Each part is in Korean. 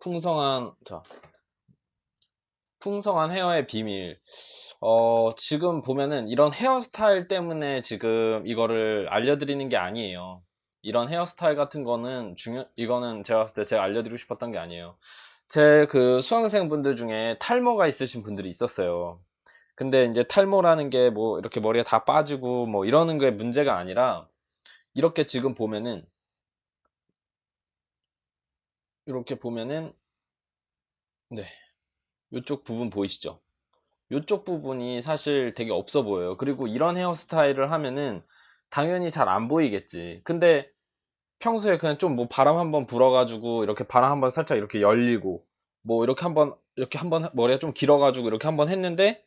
풍성한 자 풍성한 헤어의 비밀. 어, 지금 보면은 이런 헤어스타일 때문에 지금 이거를 알려드리는 게 아니에요. 이런 헤어스타일 같은 거는 중요, 이거는 제가 봤을 때 제가 알려드리고 싶었던 게 아니에요. 제 그 수강생분들 중에 탈모가 있으신 분들이 있었어요. 근데 이제 탈모라는 게 뭐 이렇게 머리가 다 빠지고 뭐 이러는 게 문제가 아니라 이렇게 지금 보면은 이렇게 보면은 네. 이쪽 부분 보이시죠? 이쪽 부분이 사실 되게 없어 보여요. 그리고 이런 헤어스타일을 하면은 당연히 잘 안 보이겠지. 근데 평소에 그냥 좀 뭐 바람 한번 불어가지고 이렇게 바람 한번 살짝 이렇게 열리고 뭐 이렇게 한번 이렇게 한번 머리가 좀 길어가지고 이렇게 한번 했는데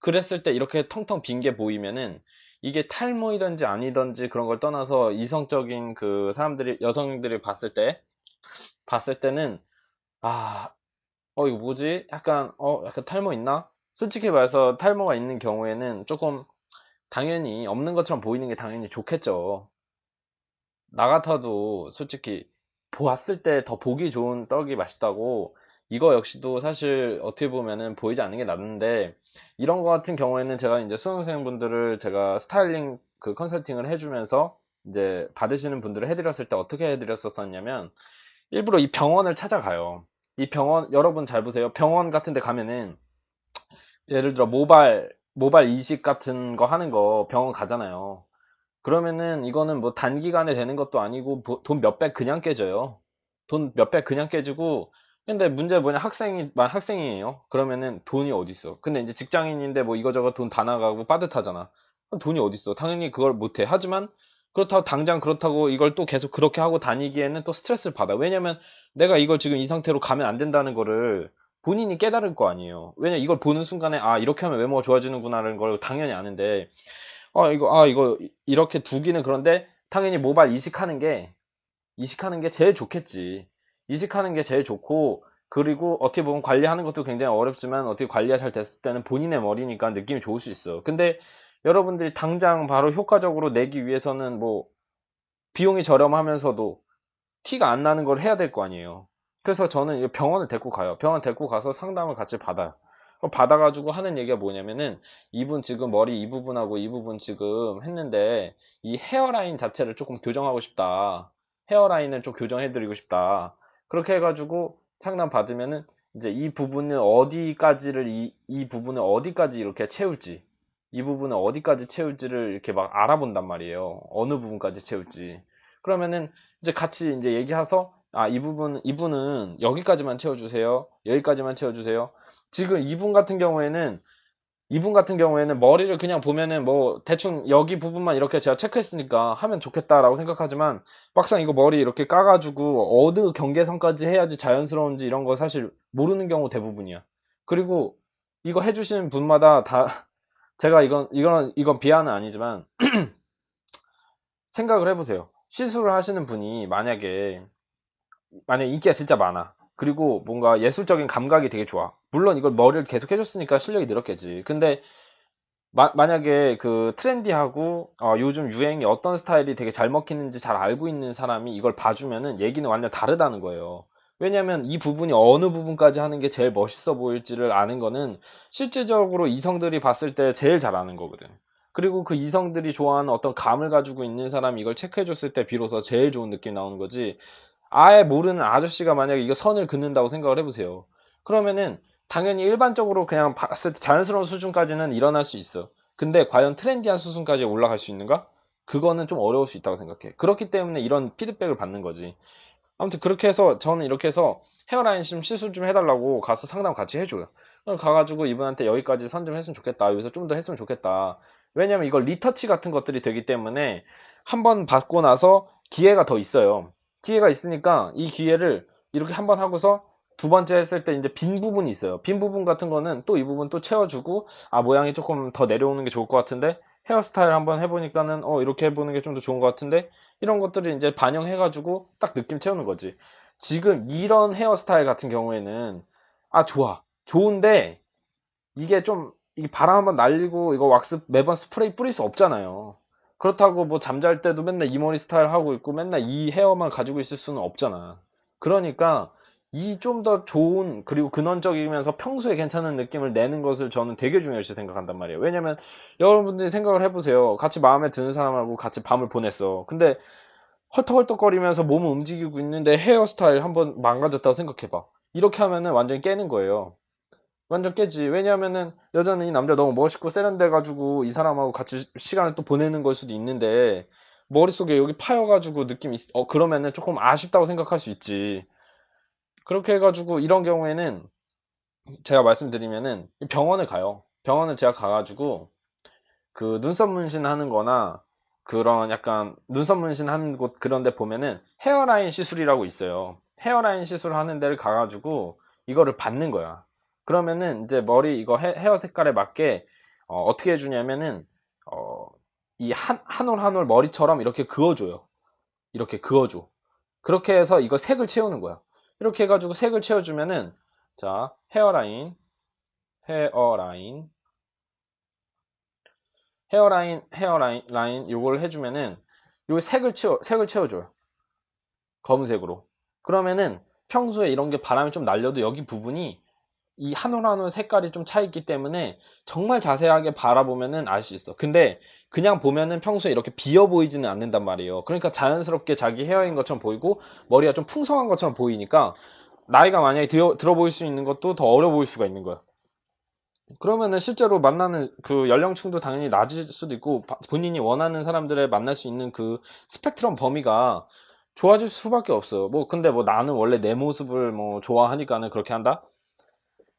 그랬을 때 이렇게 텅텅 빈 게 보이면은 이게 탈모이든지 아니든지 그런 걸 떠나서 이성적인 그 사람들이 여성들이 봤을 때 봤을 때는 아, 어 이거 뭐지? 약간 어 약간 탈모 있나? 솔직히 말해서 탈모가 있는 경우에는 조금 당연히 없는 것처럼 보이는 게 당연히 좋겠죠. 나 같아도 솔직히 보았을 때 더 보기 좋은 떡이 맛있다고 이거 역시도 사실 어떻게 보면은 보이지 않는 게 낫는데 이런 거 같은 경우에는 제가 이제 수험생분들을 제가 스타일링 그 컨설팅을 해주면서 이제 받으시는 분들을 해드렸을 때 어떻게 해드렸었냐면 일부러 이 병원을 찾아가요. 이 병원 여러분 잘 보세요. 병원 같은 데 가면은 예를 들어 모발 모발 이식 같은 거 하는 거 병원 가잖아요. 그러면은 이거는 뭐 단기간에 되는 것도 아니고 돈 몇백 그냥 깨져요. 돈 몇백 그냥 깨지고 근데 문제 뭐냐 학생이 만 학생이에요. 그러면은 돈이 어디 있어? 근데 이제 직장인인데 뭐 이거저거 돈 다 나가고 빠듯하잖아. 돈이 어디 있어? 당연히 그걸 못 해. 하지만 그렇다고 당장 그렇다고 이걸 또 계속 그렇게 하고 다니기에는 또 스트레스를 받아. 왜냐면 내가 이걸 지금 이 상태로 가면 안 된다는 거를 본인이 깨달을 거 아니에요. 왜냐 이걸 보는 순간에 아 이렇게 하면 외모가 좋아지는구나라는 걸 당연히 아는데 아 이거 아 이거 이렇게 두기는 그런데 당연히 모발 이식하는 게 이식하는 게 제일 좋겠지. 이식하는 게 제일 좋고 그리고 어떻게 보면 관리하는 것도 굉장히 어렵지만 어떻게 관리가 잘 됐을 때는 본인의 머리니까 느낌이 좋을 수 있어요. 근데 여러분들이 당장 바로 효과적으로 내기 위해서는 뭐 비용이 저렴하면서도 티가 안 나는 걸 해야 될 거 아니에요. 그래서 저는 병원을 데리고 가요. 병원 데리고 가서 상담을 같이 받아요. 받아가지고 하는 얘기가 뭐냐면은 이분 지금 머리 이 부분하고 이 부분 지금 했는데 이 헤어라인 자체를 조금 교정하고 싶다. 헤어라인을 좀 교정해드리고 싶다. 그렇게 해가지고 상담 받으면은 이제 이 부분은 어디까지를 이, 이 부분을 어디까지 이렇게 채울지 이 부분을 어디까지 채울지를 이렇게 막 알아본단 말이에요. 어느 부분까지 채울지. 그러면은 이제 같이 이제 얘기해서 아, 이 부분, 이분은 여기까지만 채워주세요. 여기까지만 채워주세요. 지금 이분 같은 경우에는 이분 같은 경우에는 머리를 그냥 보면은 뭐 대충 여기 부분만 이렇게 제가 체크했으니까 하면 좋겠다라고 생각하지만 막상 이거 머리 이렇게 까가지고 어느 경계선까지 해야지 자연스러운지 이런 거 사실 모르는 경우 대부분이야. 그리고 이거 해주시는 분마다 다 제가 이건 이건 이건 비하는 아니지만 생각을 해보세요. 시술을 하시는 분이 만약에 만약 인기가 진짜 많아. 그리고 뭔가 예술적인 감각이 되게 좋아. 물론 이걸 머리를 계속 해줬으니까 실력이 늘었겠지. 근데 마, 만약에 그 트렌디하고 어, 요즘 유행이 어떤 스타일이 되게 잘 먹히는지 잘 알고 있는 사람이 이걸 봐주면은 얘기는 완전 다르다는 거예요. 왜냐면 이 부분이 어느 부분까지 하는 게 제일 멋있어 보일지를 아는 거는 실질적으로 이성들이 봤을 때 제일 잘 아는 거거든. 그리고 그 이성들이 좋아하는 어떤 감을 가지고 있는 사람이 이걸 체크해줬을 때 비로소 제일 좋은 느낌이 나오는 거지. 아예 모르는 아저씨가 만약에 이거 선을 긋는다고 생각을 해보세요. 그러면은 당연히 일반적으로 그냥 봤을 때 자연스러운 수준까지는 일어날 수 있어. 근데 과연 트렌디한 수준까지 올라갈 수 있는가? 그거는 좀 어려울 수 있다고 생각해. 그렇기 때문에 이런 피드백을 받는 거지. 아무튼 그렇게 해서 저는 이렇게 해서 헤어라인 좀 시술 좀 해달라고 가서 상담 같이 해줘요. 가가지고 이분한테 여기까지 선 좀 했으면 좋겠다. 여기서 좀 더 했으면 좋겠다. 왜냐면 이걸 리터치 같은 것들이 되기 때문에 한 번 받고 나서 기회가 더 있어요. 기회가 있으니까 이 기회를 이렇게 한 번 하고서 두 번째 했을 때 이제 빈 부분이 있어요. 빈 부분 같은 거는 또 이 부분 또 채워주고 아 모양이 조금 더 내려오는 게 좋을 것 같은데 헤어스타일 한번 해보니까는 어 이렇게 해보는 게 좀 더 좋은 것 같은데 이런 것들을 이제 반영해가지고 딱 느낌 채우는 거지. 지금 이런 헤어스타일 같은 경우에는 아 좋아 좋은데 이게 좀 이 바람 한번 날리고 이거 왁스 매번 스프레이 뿌릴 수 없잖아요. 그렇다고 뭐 잠잘 때도 맨날 이 머리 스타일 하고 있고 맨날 이 헤어만 가지고 있을 수는 없잖아. 그러니까 이 좀 더 좋은 그리고 근원적이면서 평소에 괜찮은 느낌을 내는 것을 저는 되게 중요시 생각한단 말이에요. 왜냐면 여러분들이 생각을 해보세요. 같이 마음에 드는 사람하고 같이 밤을 보냈어. 근데 헐떡헐떡거리면서 몸을 움직이고 있는데 헤어스타일 한번 망가졌다고 생각해봐. 이렇게 하면은 완전히 깨는 거예요. 완전 깨지. 왜냐하면은 여자는 이 남자 너무 멋있고 세련돼가지고 이 사람하고 같이 시간을 또 보내는 걸 수도 있는데 머릿속에 여기 파여가지고 느낌이 있- 어 그러면은 조금 아쉽다고 생각할 수 있지. 그렇게 해가지고 이런 경우에는 제가 말씀드리면은 병원을 가요. 병원을 제가 가가지고 그 눈썹 문신 하는 거나 그런 약간 눈썹 문신 하는 곳 그런 데 보면은 헤어라인 시술이라고 있어요. 헤어라인 시술 하는 데를 가가지고 이거를 받는 거야. 그러면은 이제 머리 이거 헤, 헤어 색깔에 맞게 어, 떻게 해주냐면은 어, 이 한, 한 올 한 올 머리처럼 이렇게 그어줘요. 이렇게 그어줘. 그렇게 해서 이거 색을 채우는 거야. 이렇게 해가지고 색을 채워주면은 자 헤어라인 헤어라인 헤어라인 헤어라인 라인 요걸 해주면은 요 색을 채워 색을 채워줘요. 검은색으로. 그러면은 평소에 이런 게 바람이 좀 날려도 여기 부분이 이 한올 한올 색깔이 좀 차 있기 때문에 정말 자세하게 바라보면은 알 수 있어. 근데 그냥 보면은 평소에 이렇게 비어 보이지는 않는단 말이에요 그러니까 자연스럽게 자기 헤어인 것처럼 보이고 머리가 좀 풍성한 것처럼 보이니까 나이가 만약에 들어, 들어 보일 수 있는 것도 더 어려 보일 수가 있는 거야 그러면은 실제로 만나는 그 연령층도 당연히 낮을 수도 있고 바- 본인이 원하는 사람들을 만날 수 있는 그 스펙트럼 범위가 좋아질 수밖에 없어요. 뭐 근데 뭐 나는 원래 내 모습을 뭐 좋아하니까는 그렇게 한다?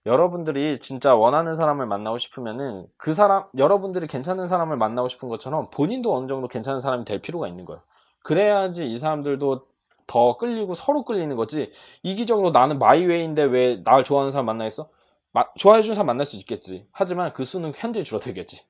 여러분들이 진짜 원하는 사람을 만나고 싶으면은 그 사람 여러분들이 괜찮은 사람을 만나고 싶은 것처럼 본인도 어느 정도 괜찮은 사람이 될 필요가 있는 거예요. 그래야지 이 사람들도 더 끌리고 서로 끌리는 거지. 이기적으로 나는 마이웨이인데 왜 날 좋아하는 사람 만나겠어? 마- 좋아해주는 사람 만날 수 있겠지. 하지만 그 수는 현저히 줄어들겠지.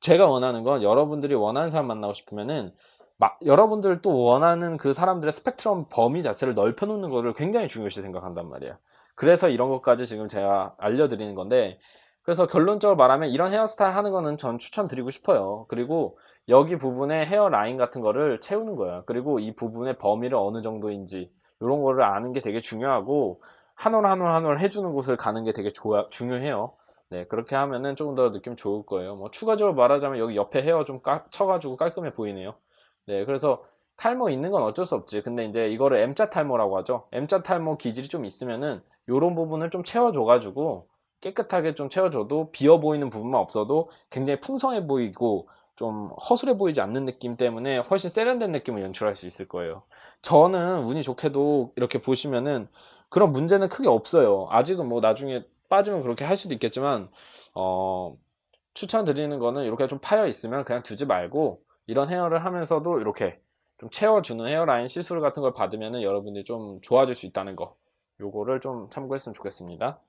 제가 원하는 건 여러분들이 원하는 사람 만나고 싶으면은 마- 여러분들 또 원하는 그 사람들의 스펙트럼 범위 자체를 넓혀놓는 거를 굉장히 중요시 생각한단 말이에요. 그래서 이런 것까지 지금 제가 알려드리는 건데 그래서 결론적으로 말하면 이런 헤어스타일 하는 거는 전 추천드리고 싶어요. 그리고 여기 부분에 헤어 라인 같은 거를 채우는 거예요. 그리고 이 부분의 범위를 어느 정도인지 이런 거를 아는 게 되게 중요하고 한 올 한 올 한 올 해주는 곳을 가는 게 되게 좋아, 중요해요. 네, 그렇게 하면은 조금 더 느낌 좋을 거예요. 뭐 추가적으로 말하자면 여기 옆에 헤어 좀 까- 쳐가지고 깔끔해 보이네요. 네, 그래서 탈모 있는 건 어쩔 수 없지. 근데 이제 이거를 M자 탈모라고 하죠. M자 탈모 기질이 좀 있으면은 요런 부분을 좀 채워줘가지고 깨끗하게 좀 채워줘도 비어 보이는 부분만 없어도 굉장히 풍성해 보이고 좀 허술해 보이지 않는 느낌 때문에 훨씬 세련된 느낌을 연출할 수 있을 거예요. 저는 운이 좋게도 이렇게 보시면은 그런 문제는 크게 없어요. 아직은 뭐 나중에 빠지면 그렇게 할 수도 있겠지만, 어, 추천드리는 거는 이렇게 좀 파여 있으면 그냥 두지 말고 이런 헤어를 하면서도 이렇게 좀 채워주는 헤어라인 시술 같은 걸 받으면은 여러분들이 좀 좋아질 수 있다는 거. 요거를 좀 참고했으면 좋겠습니다.